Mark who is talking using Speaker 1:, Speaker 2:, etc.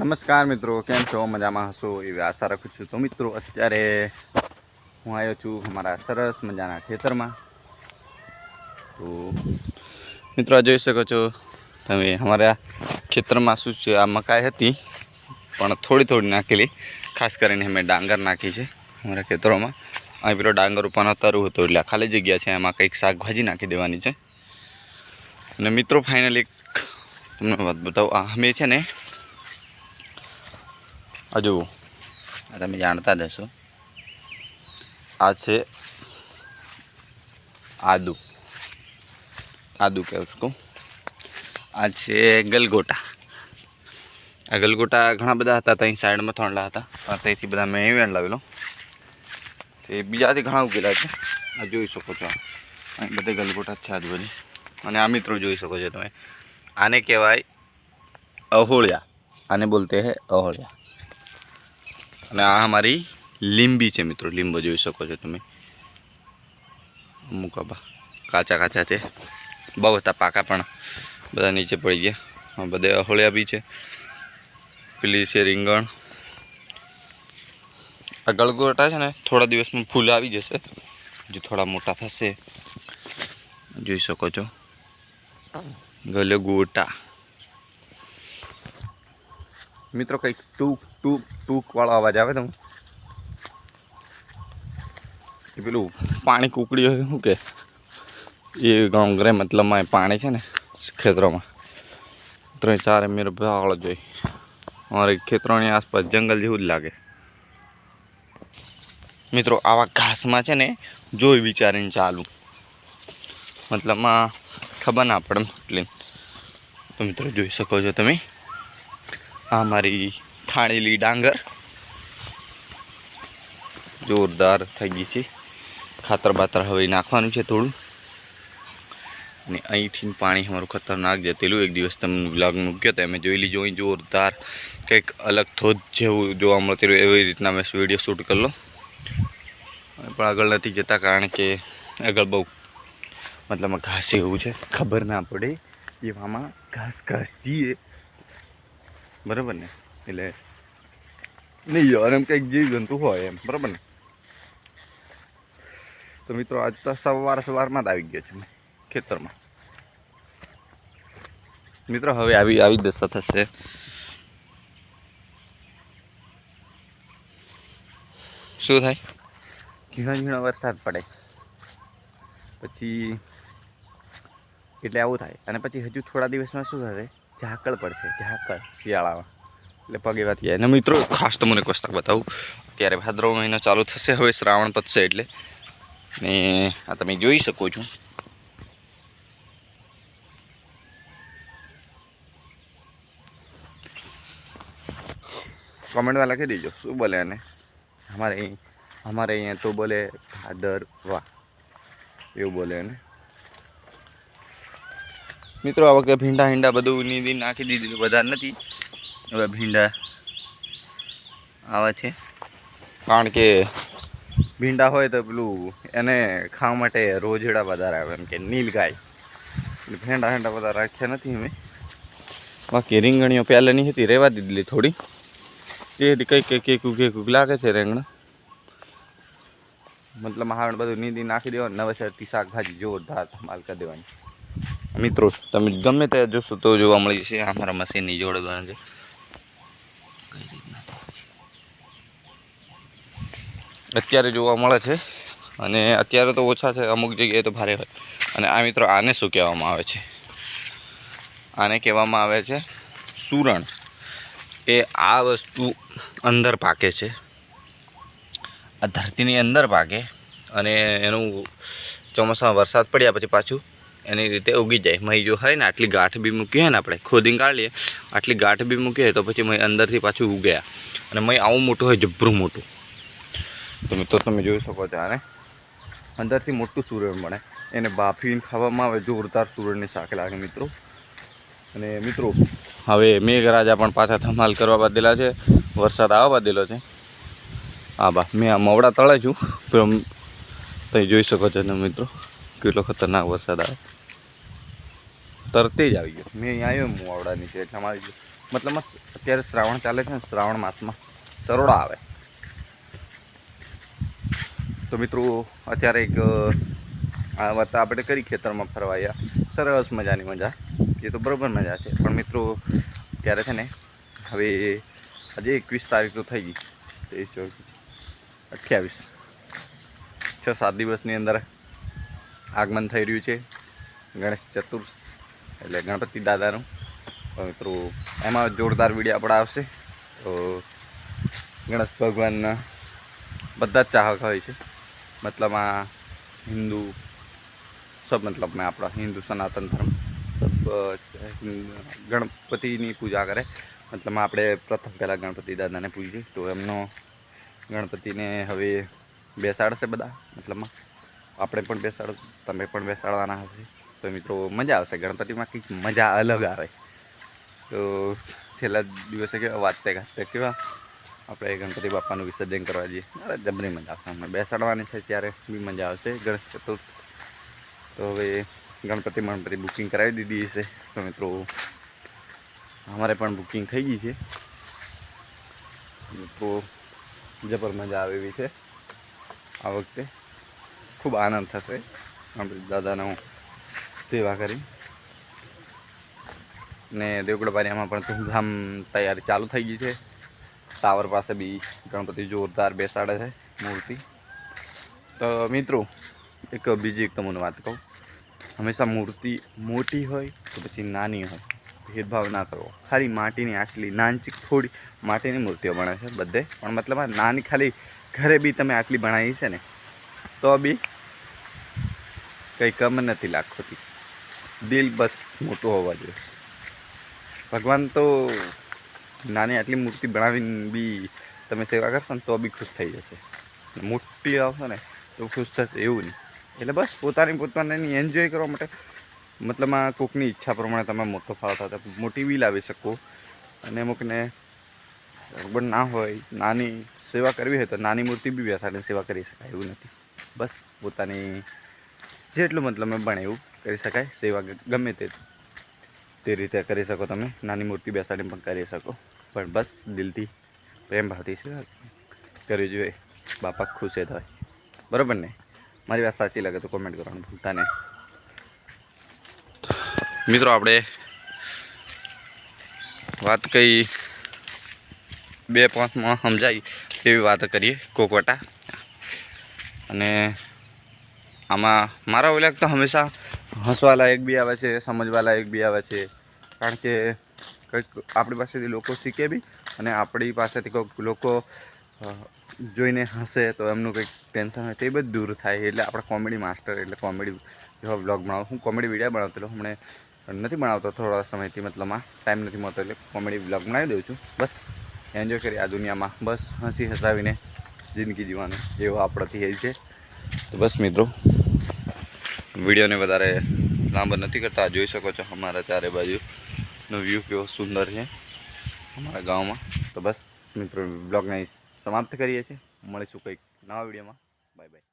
Speaker 1: નમસ્કાર મિત્રો, કેમ છો? મજામાં હશો? એવી આશા રાખું છું. તો મિત્રો, અત્યારે હું આવ્યો છું અમારા સરસ મજાના ખેતરમાં. તો મિત્રો જોઈ શકો છો, તમે અમારા ખેતરમાં શું છે? આ મકાઈ હતી, પણ થોડી થોડી નાખેલી. ખાસ કરીને અમે ડાંગર નાખી છે અમારા ખેતરોમાં. અહીં પેલો ડાંગર ઉપર અતારું હતું, એટલે ખાલી જગ્યા છે. એમાં કંઈક શાકભાજી નાખી દેવાની છે. અને મિત્રો ફાઇનલી તમને વાત બતાવું. આ અમે છે ને આ જુઓ આ તમે જાણતા જ હશો. આ છે આદુ. આદુ કહું છું આ છે ગલગોટા. આ ગલગોટા ઘણા બધા હતા ત્યાં સાઈડમાં થોડા હતા. પણ ત્યાંથી બધા મેં વેણ લાવેલો. તે બીજાથી ઘણા ઉગેલા છે. આ જોઈ શકો છો. અહીં બધે ગલગોટા છે આજુબાજુ. અને આ મિત્રો જોઈ શકો છો તમે. આને કહેવાય અહોળિયા. આને બોલતે હે અહોળિયા. અને આ અમારી લીંબી છે મિત્રો. લીંબો જોઈ શકો છો તમે. અમુક આબા કાચા કાચા છે. બહુ હતા પાકા પણ. બધા નીચે પડી ગયા. બધે અહોળિયા બી છે. પેલી છે રીંગણ. આ ગળગોટા છે ને થોડા દિવસમાં ફૂલ આવી જશે. જો થોડા મોટા થશે. જોઈ શકો છો. ગલગોટા મિત્રો, કંઈક ટૂંક ટૂંક, ટૂંકવાળો અવાજ આવે તમને એ પેલું પાણી કુકડી હોય, શું કે? એ ગામગ્રે મતલબમાં પાણી છે ને, ખેતરોમાં. ત્રણ, ચાર મેર ભાળ જોઈ અમારે ખેતરોની આસપાસ જંગલ જેવું જ લાગે. મિત્રો, આવા ઘાસમાં છે ને, જોઈ વિચારીને ચાલું મતલબમાં ખબર ના પડે તો મિત્રો, જોઈ શકો છો તમે. આ મારી થાણેલી ડાંગર. જોરદાર થઈ ગઈ છે. ખાતર બાતર હવે નાખવાનું છે થોડું. અને અહીંથી પાણી અમારું ખતરનાક જતેલું એક દિવસ તમને બ્લોગ મૂક્યો તો અમે જોઈ લીધું અહીં જોરદાર કંઈક અલગ ધોધ જેવું જોવા મળતું એવી રીતના મેં વીડિયો શૂટ કરેલો. પણ આગળ નથી જતા કારણ કે આગળ બહુ મતલબ ઘાસ એવું છે. ખબર ના પડે. એવામાં ઘાસ ઘાસ જઈએ બરાબર ને? એટલે નહીં, યાર, એમ કંઈક જીવ જંતુ હોય એમ, બરાબર ને? તો મિત્રો, આજ તો સવાર સવારમાં જ આવી ગયો છે ખેતરમાં. મિત્રો, હવે આવી આવી દશા થશે. શું થાય? ઝીણો ઝીણો વરસાદ પડે. પછી, એટલે આવું થાય. અને પછી હજુ થોડા દિવસમાં શું થશે? ઝાકળ પડશે, ઝાકળ, શિયાળામાં. એટલે પગે વાત જાય અને મિત્રો, ખાસ તમને કોસ્તક બતાવું. અત્યારે ભાદરવો મહિનો ચાલુ થશે, હવે શ્રાવણ પતશે એટલે. ને આ તમે જોઈ શકો છો. કોમેન્ટમાં લખી દેજો, શું બોલે અને અમારે અહીં અમારે અહીંયા તો બોલે ભાદરવા. એવું બોલે ને મિત્રો, આ વખતે ભીંડા હિંડા બધું નીંદી નાખી દીધું બધા નથી. હવે ભીંડા આવે છે. કારણ કે ભીંડા હોય તો પેલું એને ખાવા માટે રોજડા વધારે આવે, એમ કે નીલગાય એટલે ભીંડા હિંડા બધા રાખ્યા નથી અમે. બાકી રીંગણીઓ પહેલાંની હતી રહેવા દીધેલી થોડી. એ કંઈક કંઈક કેકું કેકું લાગે છે રીંગણ. મતલબ હાવણ બધું નીંદી નાખી દેવાનું નવેસરથી શાકભાજી જોરદાર ધમાલ કરી દેવાની. મિત્રો, તમે ગમે તે જોશો તો જોવા મળી જશે. અમારા મશીનની જોડે બને છે. અત્યારે જોવા મળે છે. અને અત્યારે તો ઓછા છે. અમુક જગ્યાએ તો ભારે હોય. અને આ મિત્રો આને શું કહેવામાં આવે છે? આને કહેવામાં આવે છે સુરણ. એ આ વસ્તુ અંદર પાકે છે. આ ધરતીની અંદર પાકે. અને એનું ચોમાસામાં વરસાદ પડ્યા પછી પાછું એની રીતે ઉગી જાય. મહી જો હોય ને, આટલી ગાંઠ બી મૂકી હોય ને આપણે ખોદી કાઢીએ, આટલી ગાંઠ બી મૂકી હોય તો પછી મહી અંદરથી પાછું ઉગ્યા. અને મહી આવું મોટું હોય, જબરું મોટું. તો મિત્રો તમે જોઈ શકો છો આને. અંદરથી મોટું સુરણ મળે. એને બાફીને ખાવામાં આવે, જોરદાર સુરણની શાક લાગે મિત્રો. અને મિત્રો, હવે મેઘરાજા પણ પાછા ધમાલ કરવા બાંધેલા છે. વરસાદ આવવા બાંધેલો છે. હા બા, મેં આ મવડા તળે છું. તમે જોઈ શકો છો ને મિત્રો. કેટલો ખતરનાક વરસાદ આવે. તરતે જ આવી ગયો. મેં અહીંયા આવ્યો હું મવડા નીચે, એટલે અમારી મતલબમાં અત્યારે શ્રાવણ ચાલે છે ને, શ્રાવણ માસમાં સરોડા આવે. તો મિત્રો, અત્યારે એક આ વાત આપણે કરી ખેતરમાં ફરવાયા. સરસ મજાની મજા. એ તો બરાબર મજા છે. પણ મિત્રો, ત્યારે છે ને, હવે આજે એકવીસ તારીખ તો થઈ ગઈ. ત્રેવીસ ચોવીસ, અઠ્યાવીસ. છ, સાત દિવસની અંદર આગમન થઈ રહ્યું છે. ગણેશ ચતુર્થ એટલે ગણપતિ દાદાનું. મિત્રો, એમાં જોરદાર વીડિયો આપણે આવશે. તો ગણેશ ભગવાનના બધા જ ચાહક હોય છે. મતલબ આ હિન્દુ, સબ મતલબ મેં આપણા હિન્દુ સનાતન ધર્મ. ગણપતિની પૂજા કરે. મતલબ આપણે પ્રથમ પહેલાં ગણપતિ દાદાને પૂજીએ તો એમનો ગણપતિને હવે બેસાડશે બધા મતલબમાં આપણે પણ બેસાડ, તમે પણ બેસાડવાના હશે. તો મિત્રો, મજા આવશે. ગણપતિમાં કંઈક મજા અલગ આવે. તો છેલ્લા દિવસે કેવા વાંચતે ગાજતે કેવા? આપણે ગણપતિ બાપાનું વિસર્જન કરવા જઈએ. અરે, જબરી મજા આવશે. અમે બેસાડવાની છે ત્યારે બી મજા આવશે. ગણેશ ચતુર્થ. તો હવે ગણપતિ ગણપતિ બુકિંગ કરાવી દીધી છે તો મિત્રો, અમારે પણ બુકિંગ થઈ ગઈ છે. મિત્રો, જબર મજા આવે એવી છે. આ વખતે ખૂબ આનંદ થશે. દાદાને હું સેવા કરી. ને દેવગઢ પણ ધૂમધામ તૈયારી ચાલુ થઈ ગઈ છે. ટાવર પાસે બી ગણપતિ જોરદાર બેસાડે છે મૂર્તિ. તો મિત્રો, એક બીજી એક તમને વાત કહું. હંમેશા મૂર્તિ મોટી હોય તો પછી નાની હોય. ભેદભાવ ના કરવો. ખાલી માટીની આટલી નાનચીક થોડી માટીની મૂર્તિઓ બને છે બધે. પણ મતલબ નાની ખાલી ઘરે બી તમે આટલી બનાવી છે ને, તો બી કંઈ કમ નથી લાખોથી દિલ બસ મોટું હોવા જોઈએ. ભગવાન તો નાની આટલી મૂર્તિ બનાવીને બી તમે સેવા કરશો ને તો બી ખુશ થઈ જશે. મોટી આવશો ને તો ખુશ થશે એવું નહીં. એટલે બસ પોતાની પોતાની એન્જોય કરવા માટે મતલબ આ કોકની ઈચ્છા પ્રમાણે તમે મોટો ફાળો થતા મોટી બી લાવી શકો. અને અમુકને બરાબર ના હોય, નાની સેવા કરવી હોય તો નાની મૂર્તિ બી બેસાડીને સેવા કરી શકાય એવું નથી. બસ પોતાની જેટલું મતલબ બને એવું કરી શકાય, સેવા ગમે તે તે રીતે કરી શકો તમે. નાની મૂર્તિ બેસાડીને પણ કરી શકો. પણ બસ દિલથી પ્રેમ ભાવથી સેવા કરવી જોઈએ. બાપા ખુશ જ હોય. બરાબર ને? મારી વાત સાચી લાગે તો કોમેન્ટ કરવાનું ભૂલતા નહીં. મિત્રો, આપણે વાત કઈ બે પાંચમાં સમજાય એવી વાત કરીએ, કોકવટા. અને આમાં મારા ઓલાક તો હંમેશા હસવા લાયક બી આવે છે સમજવા લાયક બી આવે છે. કારણ કે કંઈક આપણી પાસેથી લોકો શીખે બી અને આપણી પાસેથી કોઈક લોકો જોઈને હસે તો એમનું કંઈક ટેન્શન હોય તે બધું દૂર થાય. એટલે આપણે કોમેડી માસ્ટર, એટલે કોમેડી જેવા બ્લોગ બનાવું હું કોમેડી વીડિયો બનાવતો હમણે નથી બનાવતો થોડા સમયથી મતલબમાં. ટાઈમ નથી મળતો એટલે કોમેડી બ્લોગ બનાવી દઉં છું. બસ એન્જોય કરી આ દુનિયામાં. બસ, હસી હસાવીને જિંદગી જીવવાનું. એવો આપણાથી એ છે. તો બસ મિત્રો વિડીયોને વધારે લાંબો નથી કરતા. જોઈ શકો છો અમારા ચારે બાજુનો વ્યૂ કેવો સુંદર છે અમારા ગામમાં. તો બસ મિત્રો બ્લોગને સમાપ્ત કરીએ છીએ. મળીશું કંઈક નવા વિડીયોમાં. Bye bye